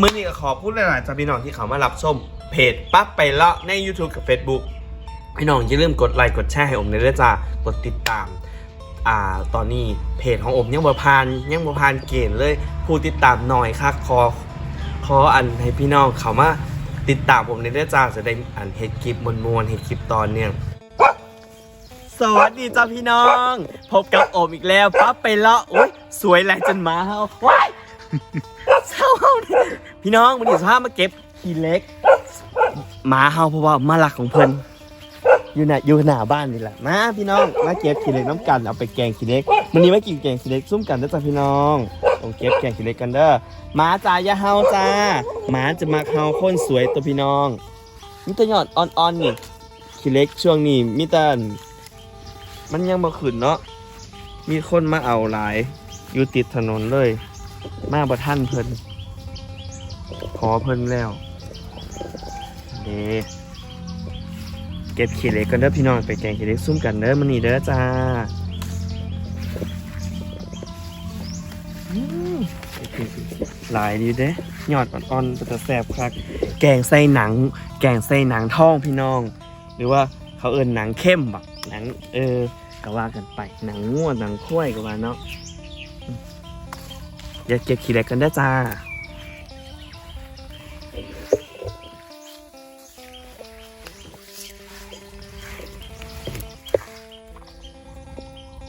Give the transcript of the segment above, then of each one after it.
มื่อนี้ก็ขอพูดหลายๆจากพี่น้องที่เขามารับชมเพจปั๊บไปเลาะใน YouTube กับ Facebook พี่น้องอย่าลืมกดไลค์กดแชร์ให้ผมในเด้อจ้ากดติดตามอ่าตอนนี้เพจของผมยังบ่ผ่านยังบ่ผ่านเกณฑ์เลยผู้ติดตามหน่อยค่ะขอขออันให้พี่น้องเขามาติดตามผมในเด้อจ้าจะได้อันเฮ็ดคลิปมวนๆเฮ็ดคลิปตอนเนี่ยสวัสดีจ้าพี่น้อง พบกับโอมอีกแล้วปั๊บไปเลาะอุ้ยสวยแรงจนมาเฮาว้าย เศร้าเฮาพี่น้องวันนี้สภาพมาเก็บขี้เล็กหมาเฮาเพราะว่ามาลักของเพิ่นอยู่หน้าอยู่หน้าบ้านนี่แหละมาพี่น้องมาเก็บขี้เล็กน้ำกันเอาไปแกงขี้เล็กวันนี้มากินแกงขี้เล็กซุ่มกันเด้อจ้าพี่น้องต้องเก็บแกงขี้เล็กกันเด้อหมาจ้าอย่าเฮาจ้าหมาจะมาเฮาคนสวยตัวพี่น้องมีแต่ยอดอ่อนๆนี่ขี้เล็กช่วงนี้มีแต่มันยังมาขึ้นเนาะมีคนมาเอาหลายอยู่ติดถนนเลย มาประท่านเพิ่นขอเพิ่นแล้วเดเก็บขี้เหล็กกันเด้อพี่น้องไปแกงขี้เหล็กซุ่มกันเด้อมันนี่เด้อจ้าหลายดีเด้ยอดอ่อนๆเป็นตะแสบคักแกงใส่หนัง แกงใส่หนังท้องพี่น้อง หรือว่าเขาเอินหนังเข้มบักหนังเออก็ว่ากันไปหนังง่วหนังข้วยก็ว่าเนาะ อย่าเก็บขี้เหล็กกันได้อจ้า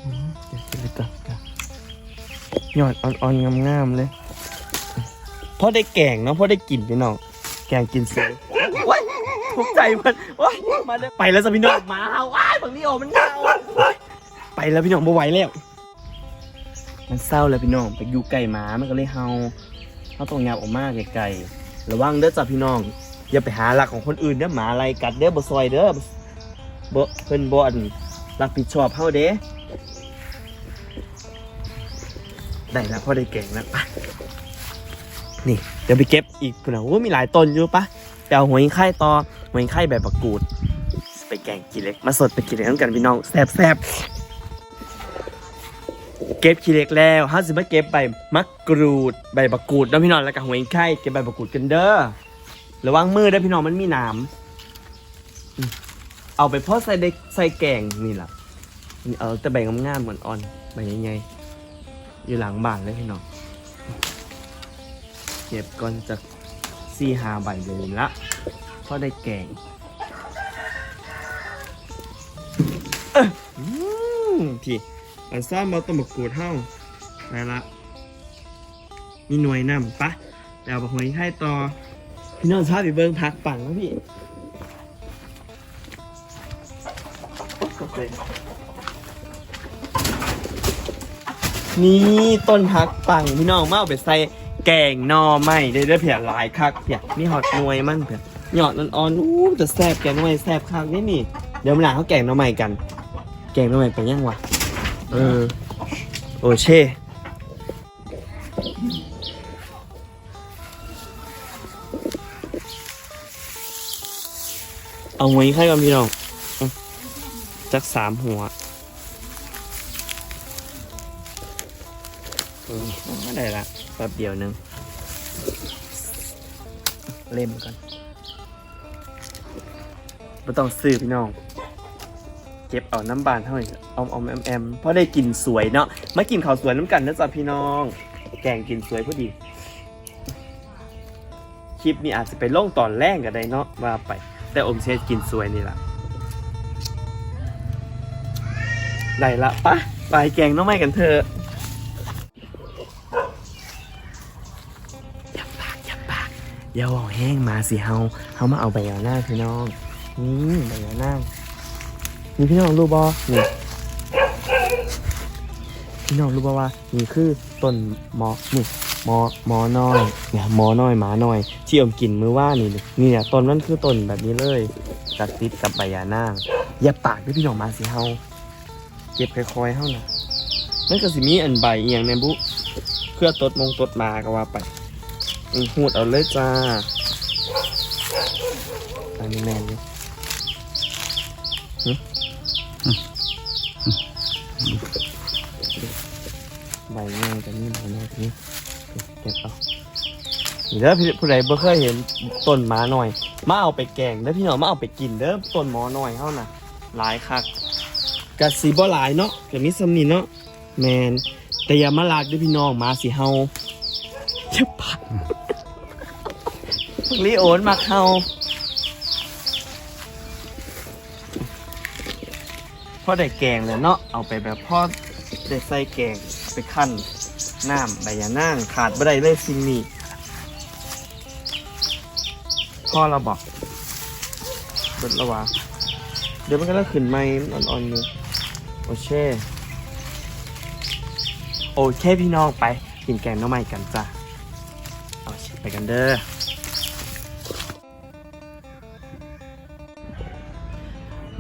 อืมเดี๋ยวกินเลยก่อนครับยอดอ่อนๆงามๆเลยพอได้แกงเนาะพอได้กินพี่น้องแกงกินเสือว้ายภูมิใจมันว้ายมาเลยไปแล้วจ้ะพี่น้องหมาเห่าว้ายบางนี่โอมันเห่าไปแล้วพี่น้องบ่ไหวแล้ว มันเศร้าแล้วพี่น้องไปอยู่ไก่หมามันก็เลยเห่าเขาต้องยับออกมาไกลๆระวังเด้อจ้ะพี่น้องอย่าไปหาหลักของคนอื่นเด้อหมาอะไรกัดเด้อบ่ซอยเด้อบ่เพิ่นบ่อันรับผิดชอบเฮาเด้ได้แล้วพอได้เก่งแล้วปะนี่เดี๋ยวไปเก็บอีกคุณนะโอ้มีหลายต้นอยู่ปะไปเอาหัวยิงไข่ต่อหัวยิงไข่แบบประกูด ไปแกงกินเล็ก มาสดไปกินเล็กน้ำกันพี่น้องแซ่บแซ่บ เก็บขี้เล็กแล้วห้าสิบมาเก็บใบมะกรูดใบประกูดแล้วพี่น้องแล้วก็หัวยิงไข่เก็บใบประกูดกันเด้อระวังมือด้อพี่น้องมันมีหนามเอาไปเพาะใส่เด็กใส่แกงนี่แหละเอาแต่ใบงามๆเหมือนอ่อนใบใหญ่ๆอยู่หลังบ้านเลยพี่น้องเก็บก่อนจากสี่หาใบเดือนละพอได้แกงที เอ้ออืมพี่อันซ่อมมาต้มะกรูดเท่าไปละมีหน่วยนำปะแต่เอาไปหอยให้ต่อ พี่น้องชอบไปเบิ้งพักปังแล้วพี่นี่ต้นพักปังพี่น้องมาเอาไปใส่แกงนอไม่ได้ได้เพียหลายคักเพียนี่หอดหน่วยมั่นเพียหยอดอ่อนๆอู้จะแซ่บแกงหน่อยแซ่บคักนี่นี่ เดี๋ยวมาหลังเขาแกงนอใหม่กัน แกงนอใหม่เป็นยังวะ เออ โอเช่เอาหัวอีกให้ก่อนพี่น้องจักสามหัวอืมก็ได้ละแป๊บเดียวหนึง เล่มก่อนไม่ต้องซื้อพี่น้อง เก็บเอาน้ำบานเท่าไหร่เอาเอาแอมแอมเพราะได้กลิ่นสวยเนาะมากินข้าวสวยน้ำกันนะจ๊ะพี่น้อง แกงกินสวยพอดี คลิปนี้อาจจะไปลงตอนแรกก็ได้เนาะว่าไป แต่อมเชษกินสวยนี่แหละได้ละปะไปแกงน้องไม้กันเถอะอย่าปากอย่าปากอย่าวองแห้งมาสิเฮาเฮามาเอาใบยาหน้าพี่น้องนี่ใบยาหน้า นี่พี่น้องรู้บอนี่พี่น้องรู้บอว่านี่คือต้นหมอนี่หมอหมอน้อยเนี่ยหมอน้อยหมาน้อยที่อมกินมือว่านี่นี่เนี่ยต้นมันคือต้นแบบนี้เลยตัดติดกับใบยาน้าอย่าปากด้วยพี่น้องมาสิเฮาเก็บค่อยๆเฮานะมันก็สิมีอันใบเอหย่างในบุเพื่อตดมงตดมาก็ว่าไปหูดเอาเลยจ้าอันนี้แมนเลย ใบง่ายกันนี่ใบง่ายกันนี่เก็บเอานี่เด้อพี่ผู้ใดบ่เคยเห็นต้นหมาหน่อย มาเอาไปแกงเด้อพี่น้องมาเอาไปกินเด้อต้นหมอหน่อยเฮาน่ะหลายคักกะสิบ่หลายเนาะก็มีสำนีเนาะแมนแต่อย่ามาลากเด้อพี่น้องหมาสิเฮาจะปัดลีโอนมาเฮาพ่อได้แกงแล้วเนาะเอาไปแบบพ่อได้ใส่แกง ไปคั่นน้ำใบยะนางขาดบ่ได้เลยสิ่งนี้พ่อเราบอกเบิดแล้ววะเดี๋ยวมันก็จะขึ้นไม้อ่อนๆอยู่โอเคโอเคพี่น้องไปกินแกงน้องใหม่กันจ้ะเอาไปกันเด้อ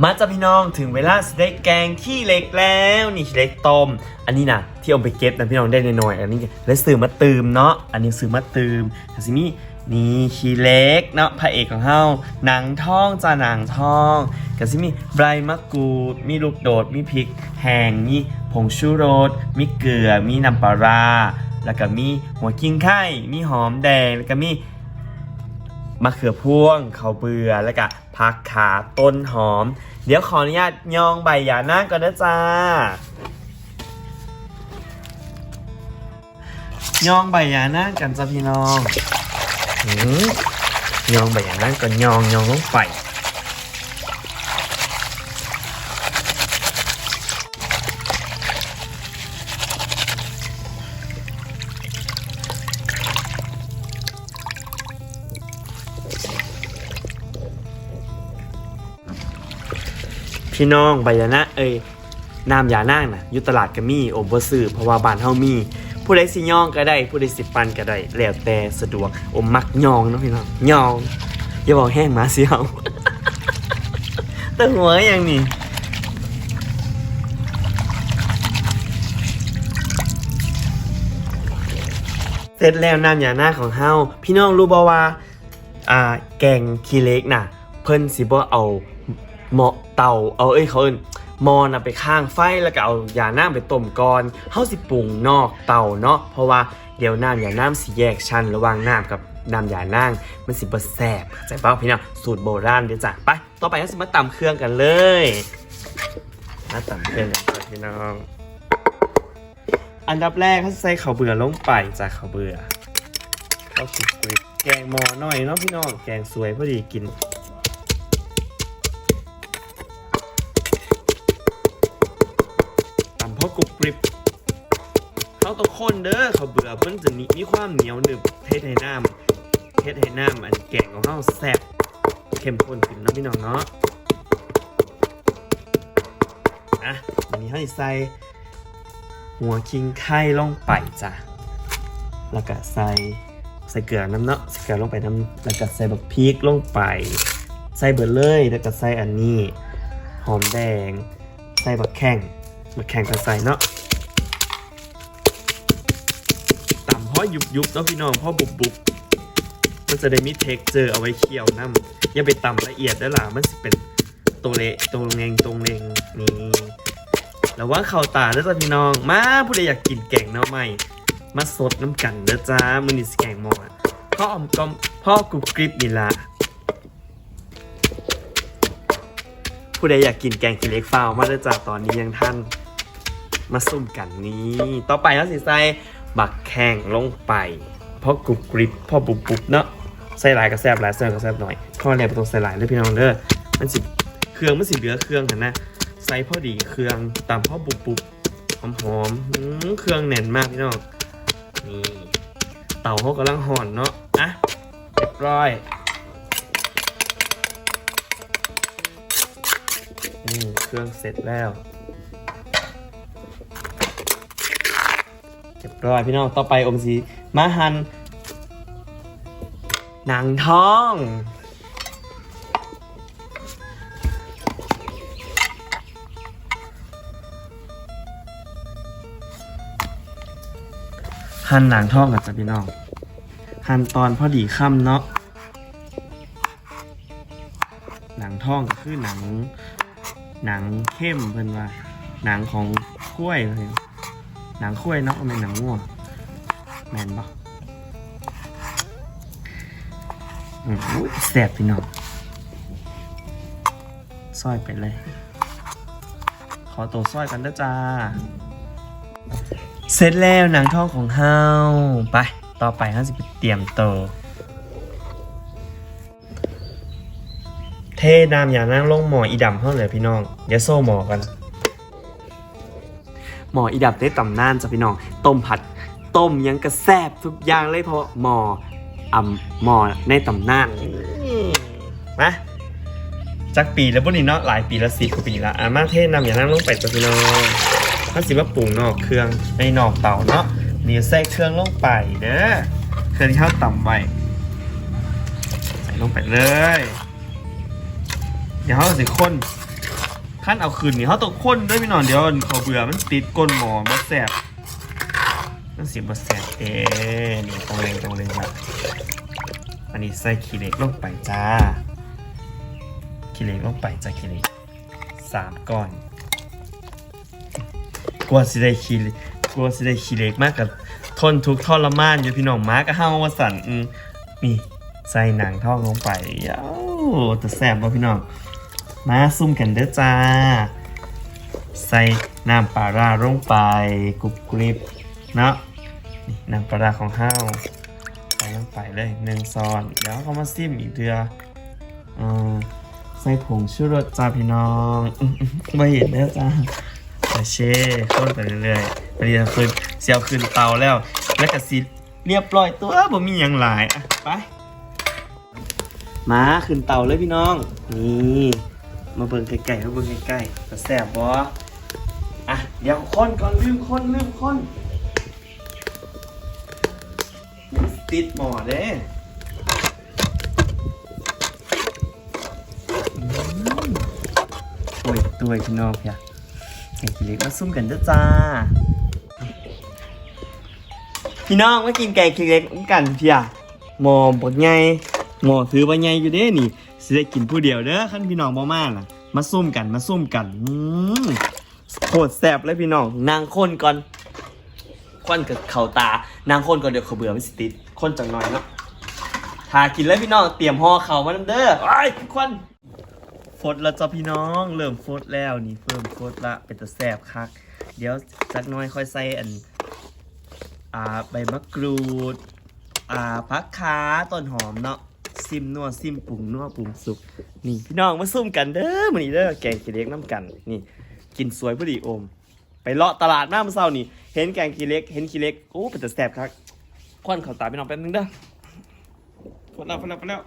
มาจ้ะพี่น้องถึงเวลาสเต็กแกงขี้เหล็กแล้ว นี่ขี้เหล็กต้ม อันนี้นะที่เอาไปเก็บนะพี่น้องได้น้อยๆอันนี้เลยซื้อมาตืมเนาะอันนี้ซื้อมาตืมแต่สิมีนี่ขี้เล็กเนาะพระเอกของเฮาหนังท่องจ้าหนังท่องก็สิมีใบมะกรูด มีลูกโดด มีพริกแห้งมีผงชูรส มีเกลือ มีน้ำปลาร้าแล้วก็มีหัวกิ้งไข่มีหอมแดง แล้วก็มีมะเขือพวงข้าวเบื่อ แล้วก็ผักขาต้นหอม เดี๋ยวขออนุญาตยองใบหยานาก่อนนะจ้า ยองใบหยานากันจ้าพี่น้องหืมยองไปอย่านั้นก็ยองยองลงไปพี่น้องใบยานะเอ้ยน้ำยานางน่ะอยู่ตลาดก็มีโอมบ่ซื้อเพราะว่าบ้านเฮามี ผู้ใดสิย่องก็ได้ ผู้ใดสิปันก็ได้ แล้วแต่สะดวกอมมักย่องนะพี่น้องย่องอย่าบอกแห้งมาเสียวแต่หัวอย่างนี้เสร็จแล้วน้ำยาหน้าของเฮาพี่น้องรู้บ่ว่าอ่าแกงขี้เล็กน่ะ เพิ่นสิบ่เอาเหมาะเตาเอาเอ้ยเขาเอิ้น มอน่ะไปข้างไฟแล้วก็เอายาน้ำไปต้มก่อนเฮาสิปรุงนอกเตาเนาะเพราะว่าเดี๋ยวน้ำยาน้ำสิแยกชั้นระหว่างน้ำกับน้ำยานางมันสิบ่แซ่บเข้าใจป่าวพี่น้องสูตรโบราณเดี๋ยวจ้ะไปต่อไปเราสิมาตำเครื่องกันเลยมาตำเครื่องกันพี่น้องอันดับแรกเขาใส่ข้าวเบื่อลงไปจ้ะข้าวเบื่อข้าวสุกคุยแกงมอหน่อยเนาะพี่น้องแกงสวยพอดีกิน คนเด้อเขาเบื่อเพิ่นจะมีมีความเหนียวหนึบเทศให้น้ำเทศให้น้ำอันแกงของเขาแซ่บเข้มข้นขึ้นนะพี่น้องเนาะอะอันนี้ให้ใส่หัวคิงไข่ลงไปจ้ะแล้วก็ใส่ใส่เกลือน้ำเนาะใส่เกลือลงไปน้ำแล้วก็ใส่บักพริกลงไป ใส่เบอร์เลยแล้วก็ใส่อันนี้ หอมแดง ใส่บักแข้งมาแข่งกันใส่เนาะ ต่ำเพราะยุบยุบๆเนาะพี่น้องพราะบุบบุบมันจะได้มีเท็กเจอเอาไว้เคี่ยวน้ำอย่าไปต่ำละเอียดได้อล่ะมันจะเป็นตัวเละตัวเงงตรงเลงนี่แล้วว่าเข่าตาเด้อจ้าพี่น้อง มาผู้ใดอยากกินแกงเนาะใหม่ มาสดน้ำกันเด้อจ้ามือนิสแกงหมอพ่ออมกอมพ่อกรุบกริบนี่ละผู้ใดอยากกินแกงกิเล็กฟ้าวมาเด้อจ้าตอนนี้ยังท่านมาซุ่มกันนี้ ต่อไปเราสิใส บักแข้งลงไป เพราะกรุบกริบพราะบุบบุบเนาะใส่หลายก็แซ่บหลายใส่น้อยก็แซ่บหน่อยข้อแรกต้องใส่หลายเลยพี่น้องเด้อมันสิเครื่องมันสิเหลือเครื่องเหันนะใส่พอดีเครื่องตามพอบุบบุบหอมหอมเครื่องแน่นมากพี่น้องนี่เต่าเขากำลังห่อนเนาะอะเรียบร้อยนี่เครื่องเสร็จแล้ว รียบร้อยพี่น้องต่อไปอมสีมาหันหนังทองหั่นหนังทองกันจ้ะพี่น้องหั่นตอนพอดีค่ำเนาะหนังทองก็คือหนัง หนังเข้มเพิ่นว่า หนังของข้วยเลย หนังข้วยเนาะไม่นหนังง่วงแมนปะอืมอุ๊ยแซ่บพี่น้องซอยไปเลย ขอตัวซอยกันด้จ้า เสร็จแล้วหนังทองของเฮาไป ต่อไปเฮาจะไปเตรียมโต เทน้ำอย่านั่งลงหมออีดำเท่าเลยพี่น้องอย่าโซ่หมอกัน หมออีดำได้ตำนานจ้ะพี่น้องต้มผัดต้มยังกระแซบทุกอย่างเลยเพราะหมออ่ำหมอในตำนานนะจักปีแล้วพวกนี้เนาะหลายปีละสิบกว่าปีละอามาเทศนำอย่างนั่งลงไปจ้ะพี่น้องถ้าสิว่าปรุงนอกเครื่องในนอกเตาเนาะนี่ใส่เครื่องลงไปเด้อเครื่องที่เขาต่ำไว้ใส่ลงไปเลย เดี๋ยวเขาสิค้น ขั้นเอาคืนนี่เขาต้องค้นด้วยพี่น้องเดี๋ยวเขาเบื่อมันติดก้นหมอมัแสบนั่นสิบแสบเอ๊นี่ตรงเลงตรงเลงละอันนี้ใส่ขี้เหล็กลงไปจ้าขี้เหล็กลงไปจ้าขี้เหล็กสามก้อนกลัวสิได้ขี้เล็กกลัวสิได้ขี้เหล็กมากกับทนทุกทรมานอยู่พี่น้องม้าก็ห้าววสันอืมนี่ใส่หนังทองลงไปย้าวแต่แสบป่ะพี่น้อง มาซุ่มกันเด้อจ้า ใส่น้ำปลาร่าลงไปกรุบกริบเนาะน้ำปลาร้าของห้าวใส่ลงไปเลยหนึ่งซอนเดี๋ยวเขามาซิมอีกเดืออใส่ผงชูรสจ้าพี่น้องไม่เห็นแล้วจ้าเช่ข้นไปเรื่อยๆไปเรียนขึ้นเสียวขึ้นเตาแล้ว แล้วก็สิเรียบร้อยตัวบ่มีอย่างหลายอะไปมาขึ้นเตาเลยพี่น้อง นี่ มาเบิ่งไก่ๆมาเบิ่งไก่ๆจะแซ่บบ่อะเดี๋ยวค้นก่อนลืมค้นลืมค้นติดหมอเด้ตัวตัวพี่น้องเพียแข่งกิเล็กมาซุ่มกันเด้อจ้า พี่น้องมากินแกงขี้เล็กน้ำกันเพียหมอบดไงหมอถือว่าไงอยู่เด้นี่ สิได้กินผู้เดียวเด้อขั้นพี่น้องบ่มาล่ะ มาซุ่มกันมาซุ่มกันอืมโคตรแซ่บเลยพี่น้อง นางคนก่อนควันกับเข่าตา นางคนก่อนเดี๋ยวเขาเบื่อไม่สิติดคนจังหน่อยเนาะหากินแล้วพี่น้องเตรียมห่อเข่ามานํเด้อไอ้ยควันฟดแล้วจ้ะพี่น้องเริ่มฟดแล้วนี่เพิ่มฟดละเป็นตะแสบคัก เดี๋ยวจักหน้อยค่อยใส่อันอ่าใบมะกรูดอ่าพักขาต้นหอมเนาะ ซิมนัวซิมปรุงนัวปรุงสุกนี่พี่น้องมาซุ่มกันเด้อมื้อนี้เด้อแกงขี้เล็กน้ำกันนี่ กินสวยพอดีอม ไปเลาะตลาดมาเมื่อเช้านี่ เห็นแกงขี้เล็กเห็นขี้เล็กโอ้เป็นแต่แสบครับควันเข่าตาไปน้องแป๊บนึงเด้อฟดแล้วฟดแล้วฟดแล้ว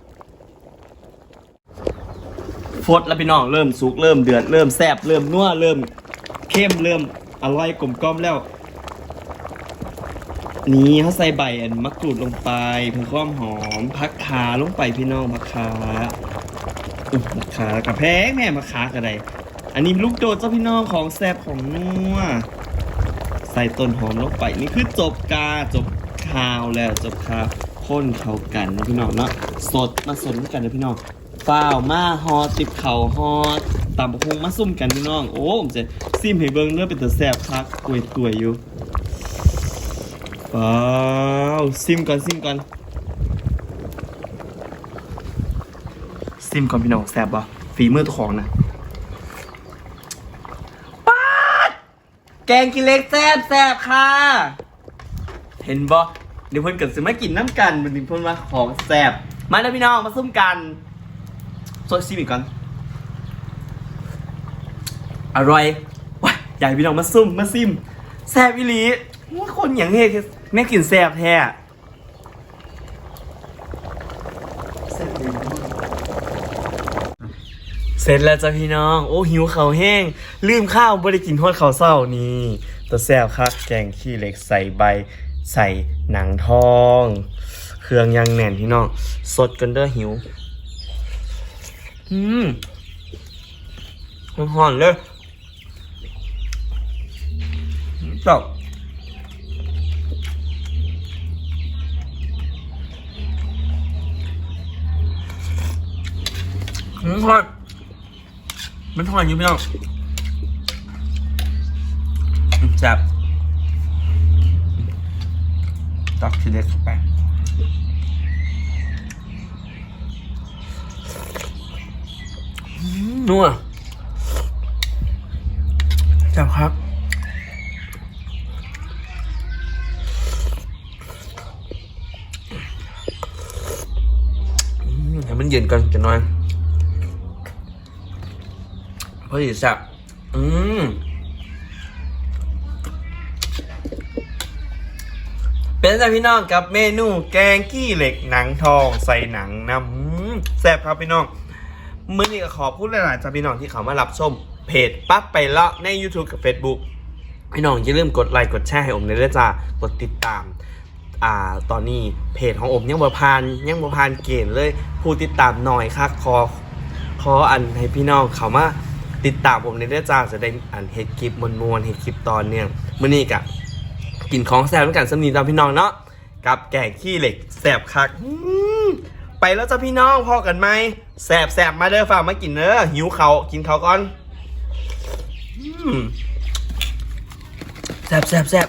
ฟดแล้วพี่น้องเริ่มสุกเริ่มเดือดเริ่มแสบเริ่มนัวเริ่มเข้มเริ่มอร่อยกลมกล่อมแล้ว นี่เขาใส่ใบอันมะกรูดลงไปเพื่อความหอมพักขาลงไปพี่น้องพักขาอุ๊ยพักขากับแพงแม่พักขากันไดอันนี้ลูกโดดเจ้าพี่น้องของแซ่บของนัวใส่ต้นหอมลงไปนี่คือจบกาจบข่าวแล้วจบข่าวข้นเข้ากันนะพี่น้องเนาะสดมาสดกันนะพี่น้องฝ้าวมาฮอติบเข่าฮอตตำบักฮงมาซุ่มกันพี่น้องโอ้ผมจะซิมให้เบิ่งเนื้อเป็นตัวแซบคักกลวยกวยอยู่ ว้าวซิมก่อนซิมก่อนซิมก่อนพี่น้องแซบป่ะฝีมือตัวของนะป้าแกงกินเล็กแซบแซบค่ะ เห็นบ่เดี๋ยวเพิ่นเกิดสิมากินน้ำกันมันถึงเพิ่นว่าของแซบมาแล้วพี่น้องมาซุ่มกันโซซิมอีกก่อนอร่อยว้ายอยากให้พี่น้องมาซุ่มมาซิมแซบอีหลี ว่คนอย่างนี้แม่งกินแซ่บแท้เสร็จแล้วจ้ะพี่น้อง โอ้หิวเขาวแห้ง ลืมข้าวไม่ได้กินทอดข้าวเศร้านี่ตัวแซ่บคักแกงขี้เหล็กใส่ใบ ใส่หนังทอง เครื่องยังแน่นพี่น้อง สดกันเด้อหิว อืมหอนๆเลยจบ มันทอดมันทอดอย่างนี้ไม่ต้องจับตักชิเล็กเข้าไปนัวจับครับให้มันเย็นก่อนจะนอน พอดีสับอืมเป็นไงพี่น้องกับเมนูแกงกี้เหล็กหนังทองใส่หนังน้ำแซ่บครับพี่น้องมื้อนี้ก็ขอพูดหลายๆจ้าพี่น้องที่เขามารับชมเพจปั๊บไปเลาะใน YouTube กับ Facebook พี่น้องอย่าลืมกดไลค์กดแชร์ให้ผมในเด้อจ้ากดติดตามอ่าตอนนี้เพจของผมยังบ่ผ่านยังบ่ผ่านเกณฑ์เลย ผู้ติดตามหน่อยค่ะขอขออันให้พี่น้องเขามา ติดตามผมในเรื่อจ้าจะได้อ่านเฮ็ดคลิปมวนๆเฮ็ดคลิปตอนเนี่ยมื่อนี้กะกินของแซ่บด้วยกันสำนีตามพี่น้องเนาะกับแกงขี้เหล็กแซ่บคักไปแล้วจ้าพี่น้องพอกันไหมแซ่บแซ่บมาเด้อฝากมากินเด้อหิวเขากินเขาก่อนแซ่บแซ่บแซ่บ